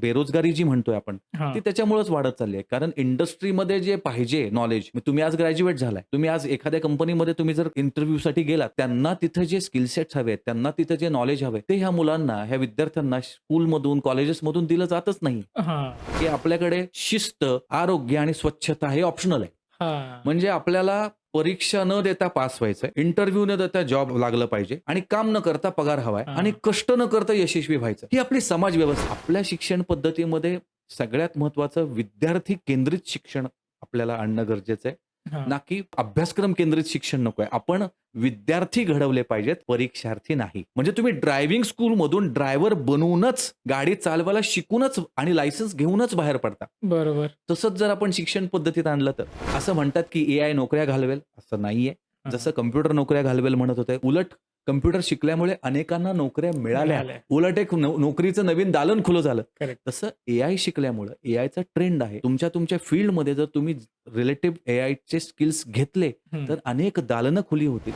बेरोजगारी जी म्हणतोय आपण हा. ती त्याच्यामुळेच वाढत चालली आहे. कारण इंडस्ट्रीमध्ये जे पाहिजे नॉलेज तुम्ही आज ग्रॅज्युएट झालाय. तुम्ही आज एखाद्या कंपनीमध्ये तुम्ही जर इंटरव्ह्यूसाठी गेलात त्यांना तिथे जे स्किल सेट्स हवे त्यांना तिथे जे नॉलेज हवे ते ह्या मुलांना ह्या विद्यार्थ्यांना स्कूलमधून कॉलेजेसमधून दिलं जातच नाही. हा. की आपल्याकडे शिस्त आरोग्य आणि स्वच्छता हे ऑप्शनल आहे. हा. म्हणजे आपल्याला परीक्षा न देता पास व्हायचंय इंटरव्ह्यू न देता जॉब लागलं पाहिजे आणि काम न करता पगार हवाय. आणि कष्ट न करता यशस्वी व्हायचं ही आपली समाज व्यवस्था आपल्या शिक्षण पद्धतीमध्ये सगळ्यात महत्वाचं विद्यार्थी केंद्रित शिक्षण आपल्याला आणणं गरजेचं आहे हा. ना की अभ्यासक्रम केंद्रित शिक्षण नकोय. आपण विद्यार्थी घडवले पाहिजेत परीक्षार्थी नाही. म्हणजे तुम्ही ड्रायव्हिंग स्कूलमधून ड्रायव्हर बनवूनच गाडी चालवायला शिकूनच आणि लायसन्स घेऊनच बाहेर पडता. बरोबर. तसंच जर आपण शिक्षण पद्धतीत आणलं तर. असं म्हणतात की ए आय नोकऱ्या घालवेल असं नाहीये. हा. जसं कम्प्युटर नोकऱ्या घालवेल म्हणत होते उलट कम्प्युटर शिकल्यामुळे अनेकांना नोकऱ्या मिळाल्या मिळाल्या. उलट एक नो- नोकरीचं नवीन दालन खुलं झालं Correct. तसं ए आय शिकल्यामुळं ए आयचा ट्रेंड आहे तुमच्या तुमच्या फील्डमध्ये जर तुम्ही रिलेटिव्ह ए आयचे स्किल्स घेतले हम्म. तर अनेक दालनं खुली होतील